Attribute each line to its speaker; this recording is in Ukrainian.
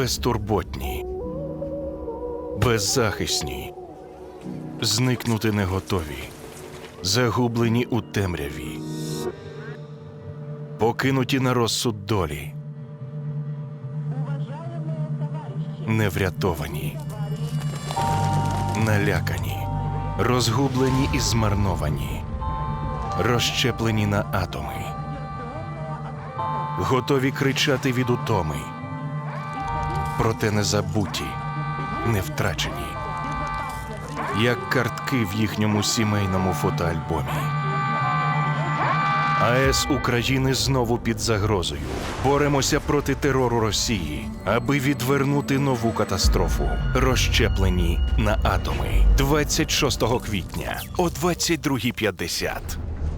Speaker 1: безтурботні, беззахисні, зникнути не готові, загублені у темряві, покинуті на розсуд долі, неврятовані, налякані, розгублені і змарновані, розщеплені на атоми, готові кричати від утоми, проте не забуті, не втрачені, як картки в їхньому сімейному фотоальбомі. АЕС України знову під загрозою. Боремося проти терору Росії, аби відвернути нову катастрофу. Розщеплені на атоми 26 квітня о 22.50.